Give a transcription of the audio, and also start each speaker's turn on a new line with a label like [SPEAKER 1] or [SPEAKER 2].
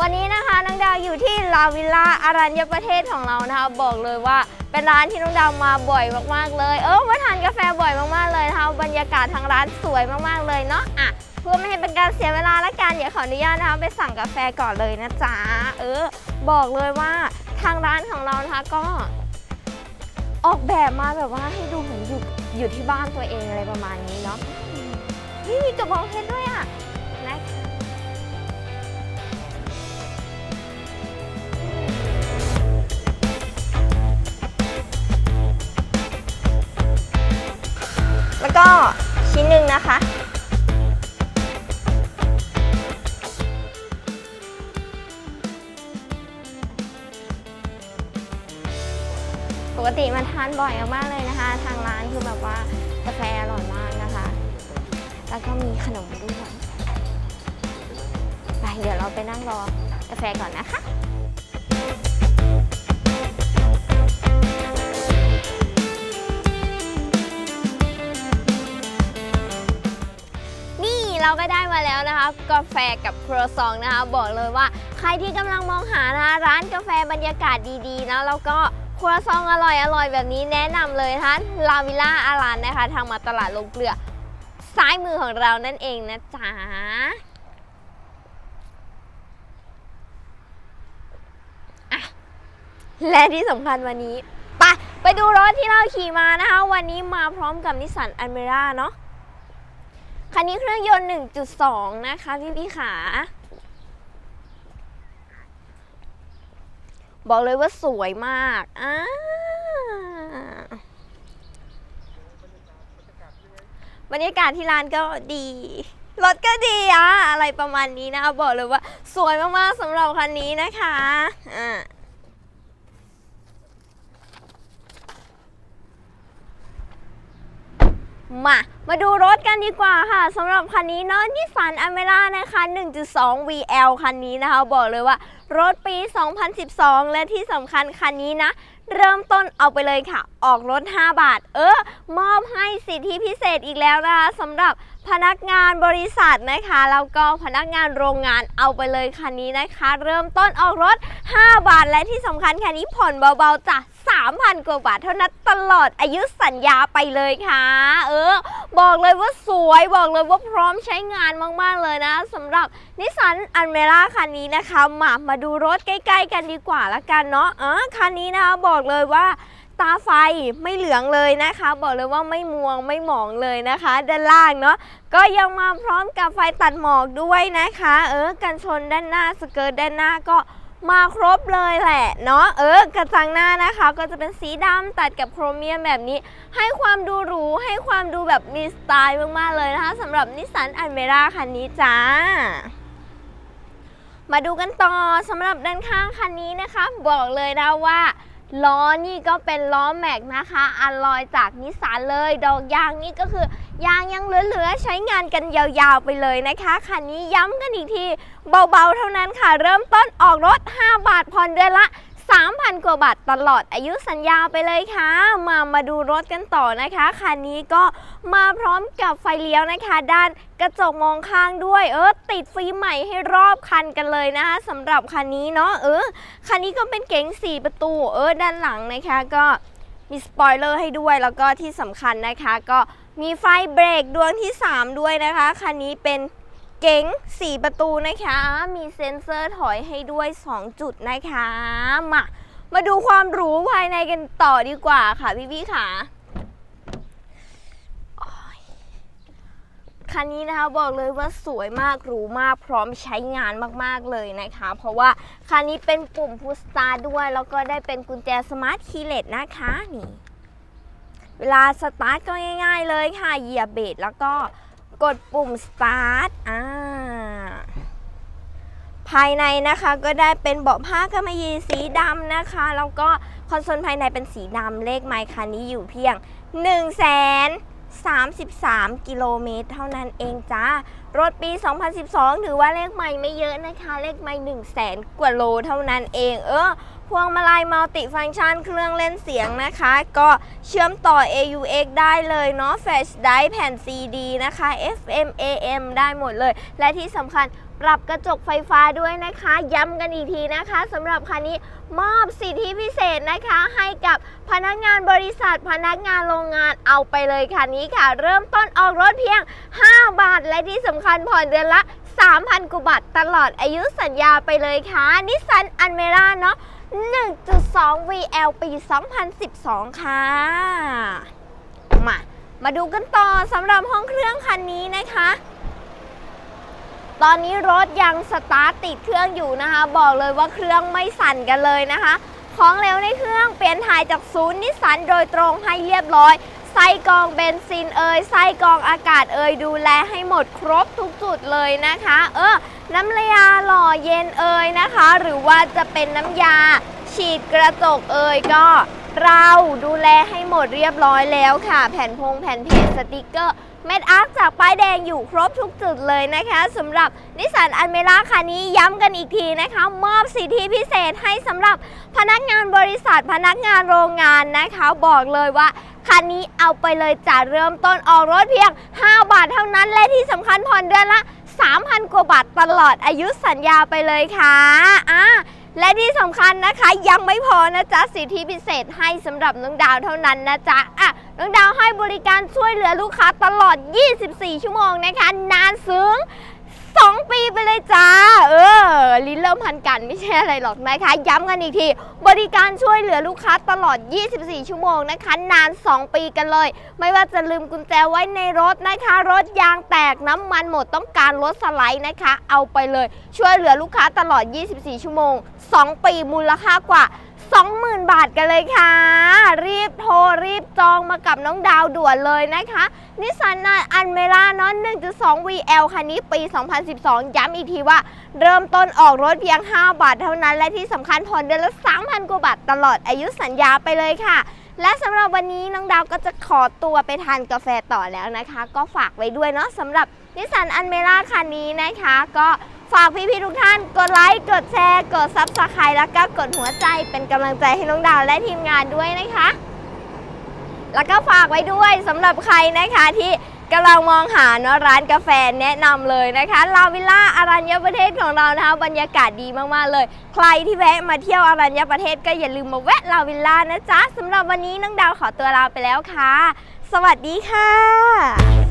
[SPEAKER 1] วันนี้นะคะนางดาวอยู่ที่ลาวิลล่าอารัญญประเทศของเรานะคะ บอกเลยว่าเป็นร้านที่น้องดาวมาบ่อยมากๆเลย เออมาทานกาแฟบ่อยมากๆเลยนะคะบรรยากาศทางร้านสวยมากๆเลยเนาะอะเพื่อไม่ให้เป็นการเสียเวลาและการเดี๋ยวขออนุญาตนะคะไปสั่งกาแฟก่อนเลยนะจ๊ะเออ บอกเลยว่าทางร้านของเรานะคะก็ ออกแบบมาแบบว่าให้ดูเหมือนอยู่อยู่ที่บ้านตัวเองอะไรประมาณนี้เนาะนี่มีกระบองเพชรด้วยอะนะคะ ก็ชิ้นหนึ่งนะคะ ปกติมาทานบ่อยมากๆเลยนะคะ ทางร้านคือแบบว่ากาแฟอร่อยมากนะคะ แล้วก็มีขนมด้วยไปเดี๋ยวเราไปนั่งรอกาแฟก่อนนะคะ เราก็ได้มาแล้วนะคะกาแฟกับครัวซองนะคะบอกเลยว่าใครที่กำลังมองหานะคะร้านกาแฟบรรยากาศดีๆนะแล้วก็ครัวซองอร่อยอร่อยๆแบบนี้แนะนำเลยนะคะลาวิล่าอารันนะคะทางมาตลาดลงเกลือ ซ้ายมือของเรานั่นเองนะจ๊ะและที่สำคัญวันนี้ ไปไปดูรถที่เราขี่มานะคะ วันนี้มาพร้อมกับนิสสันอันเมร่าเนาะ คันนี้เครื่องยนต์ 1.2 นะคะพี่พี่ขา บอกเลยว่าสวยมากอ่าบรรยากาศที่ร้านก็ดี รถก็ดีอะอะไรประมาณนี้นะคะบอกเลยว่าสวยมากๆสำหรับคันนี้นะคะอ่า มา มาดูรถกันดีกว่าค่ะสำหรับคันนี้เนาะนิสสันอเมร่านะคะ 1.2 VL คันนี้นะคะ บอกเลยว่ารถปี 2012 และที่สำคัญคันนี้นะ เริ่มต้นเอาไปเลยค่ะ ออกรถ 5 บาท เออ มอบให้สิทธิพิเศษอีกแล้วนะคะสำหรับพนักงานบริษัทนะคะแล้วก็พนักงานโรงงานเอาไปเลยคันนี้นะคะ เริ่มต้นออกรถ 5 บาท และที่สำคัญคันนี้ผ่อนเบาๆจ้ะ3,000 กว่าบาทเท่านั้นตลอดอายุสัญญาไปเลยค่ะ เออ บอกเลยว่าสวยบอกเลยว่าพร้อมใช้งานมาก ๆ เลยนะสำหรับนิสสันอันเมร่าคันนี้นะคะมามาดูรถใกล้ ๆ กันดีกว่าละกันเนาะอะคันนี้นะคะบอกเลยว่า ตาไฟไม่เหลืองเลยนะคะ บอกเลยว่าไม่มัวไม่หมองเลยนะคะ ด้านล่างเนาะก็ยังมาพร้อมกับไฟตัดหมอกด้วยนะคะ เออกันชนด้านหน้าสเกิร์ตด้านหน้าก็มาครบเลยแหละเนาะเออกระจังหน้านะคะ ก็จะเป็นสีดำตัดกับโครเมียมแบบนี้ ให้ความดูหรูให้ความดูแบบมีสไตล์มากๆเลยนะคะสำหรับนิสสันอันเมร่าคันนี้จ้ามาดูกันต่อสำหรับด้านข้างคันนี้นะคะ บอกเลยนะว่า ล้อนี่ก็เป็นล้อแม็กนะคะอันลอยจากนิสสันเลย ดอกยางนี่ก็คือยางยังเหลือๆใช้งานกันยาวๆไปเลยนะคะคันนี้ย้ำกันอีกทีเบาๆเท่านั้นค่ะ เริ่มต้นออกรถ 5 บาทผ่อนเดือนละ 3,000 กว่าบาทตลอดอายุสัญญาไปเลยค่ะ มามาดูรถกันต่อนะคะคันนี้ก็มาพร้อมกับไฟเลี้ยวนะคะ ด้านกระจกมองข้างด้วย เออติดฟิล์มใหม่ให้รอบคันกันเลยนะคะสำหรับคันนี้เนาะเออคันนี้ก็เป็นเก๋ง4 ประตู เออด้านหลังนะคะก็มีสปอยเลอร์ให้ด้วยแล้วก็ที่สำคัญนะคะ ก็มีไฟเบรกดวงที่ 3 ด้วยนะคะคันนี้เป็น เก๋ง4 ประตูนะคะ มีเซ็นเซอร์ถอยให้ด้วย 2 จุดนะคะ มา มาดูความหรูภายในกันต่อดีกว่าค่ะพี่พี่ๆค่ะคันนี้นะคะบอกเลยว่าสวยมากหรูมากพร้อมใช้งานมากๆเลยนะคะ เพราะว่าคันนี้เป็นปุ่มพุสตาร์ด้วย แล้วก็ได้เป็นกุญแจสมาร์ทคีย์เลสนะคะนี่ เวลาสตาร์ทก็ง่าย ๆเลยค่ะเหยียบเบรกแล้วก็ กดปุ่มสตาร์ทอ่าภายในนะคะก็ได้เป็นเบาะผ้ากำมะหยี่สีดำนะคะแล้วก็คอนโซลภายในเป็นสีดำเลขไมค์คันนี้อยู่เพียง1 3 3 กิโลเมตรเท่านั้นเองจ้า รถปี 2012 ถือว่าเลขใหม่ไม่เยอะนะคะ เลขใหม่1 0 0 0 0แสนกว่าโลเท่านั้นเอง เออ พวงมาลัยมัลติฟังก์ชันเครื่องเล่นเสียงนะคะ ก็เชื่อมต่อ AUX ได้เลยเนาะ Flash Drive แผ่น CD นะคะ FM AM ได้หมดเลย และที่สำคัญปรับกระจกไฟฟ้าด้วยนะคะ ย้ำกันอีกทีนะคะสำหรับคันนี้มอบสิทธิพิเศษนะคะ ให้กับพนักงานบริษัท พนักงานโรงงานเอาไปเลยคันนี้ค่ะ เริ่มต้นออกรถเพียง 5 บาท และที่สำคัญผ่อนเดือนละ 3,000กว่าบาทตลอดอายุสัญญาไปเลยค่ะนิสสันอันเมร่าเนาะ 1.2 VL ปี 2012 ค่ะ มา มาดูกันต่อสำหรับห้องเครื่องคันนี้นะคะ ตอนนี้รถยังสตาร์ตติดเครื่องอยู่นะคะ บอกเลยว่าเครื่องไม่สั่นกันเลยนะคะ ของเร็วในเครื่องเปลี่ยนถ่ายจากศูนย์นิสสันโดยตรงให้เรียบร้อย ไส้กองเบนซินเอยไส้กองอากาศเอยดูแลให้หมดครบทุกจุดเลยนะคะ เออน้ำยาหล่อเย็นเอยนะคะ หรือว่าจะเป็นน้ำยา ฉีดกระจกเอยก็เราดูแลให้หมดเรียบร้อยแล้วค่ะ แผ่นพงแผ่นเพจสติกเกอร์เม็ดอาร์คจากป้ายแดงอยู่ครบทุกจุดเลยนะคะสำหรับนิสสันอันเมร่าคันนี้ย้ำกันอีกทีนะคะ มอบสิทธิพิเศษให้สำหรับพนักงานบริษัทพนักงานโรงงานนะคะ บอกเลยว่า คันนี้เอาไปเลยจะเริ่มต้นออกรถเพียง 5 บาทเท่านั้น และที่สำคัญผ่อนเดือนละ 3,000 กว่าบาทตลอดอายุสัญญาไปเลยค่ะอะและที่สำคัญนะคะยังไม่พอนะจ๊ะสิทธิพิเศษให้สำหรับน้องดาวเท่านั้นนะจ๊ะอะน้องดาวให้บริการช่วยเหลือลูกค้าตลอด 24 ชั่วโมงนะคะ นานซึ้ง 2ปีไปเลยจ้า เออ ลิ้นเริ่มพันกันไม่ใช่อะไรหรอกนะคะ ย้ำกันอีกที บริการช่วยเหลือลูกค้าตลอด 24 ชั่วโมงนะคะ นาน 2 ปีกันเลย ไม่ว่าจะลืมกุญแจไว้ในรถนะคะ รถยางแตกน้ำมันหมดต้องการรถสไลด์นะคะ เอาไปเลย ช่วยเหลือลูกค้าตลอด 24 ชั่วโมง 2 ปีมูลค่ากว่า 20,000 บาทกันเลยค่ะ จองมากับน้องดาวด่วนเลยนะคะนิสสันอันเมร่าเนาะ1.2 VL คันนี้ปี 2012 ย้ำอีกทีว่า เริ่มต้นออกรถเพียง 5 บาทเท่านั้น และที่สำคัญผ่อนเดือนละ 3,000 กว่าบาทตลอดอายุสัญญาไปเลยค่ะ และสำหรับวันนี้น้องดาวก็จะขอตัวไปทานกาแฟต่อแล้วนะคะ ก็ฝากไว้ด้วยเนาะสำหรับนิสสันอันเมร่าคันนี้นะคะ ก็ฝากพี่ๆทุกท่านกดไลค์ กดแชร์ กดซับสไครต์แล้วก็กดหัวใจเป็นกำลังใจให้น้องดาวและทีมงานด้วยนะคะ แล้วก็ฝากไว้ด้วยสำหรับใครนะคะที่กำลังมองหาเนาะร้านกาแฟแนะนำเลยนะคะลาวิลล่าอารัญญประเทศของเรานะคะบรรยากาศดีมากๆเลย ใครที่แวะมาเที่ยวอารัญญประเทศก็อย่าลืมมาแวะลาวิลล่านะจ๊ะสำหรับวันนี้น้องดาวขอตัวลาไปแล้วค่ะ สวัสดีค่ะ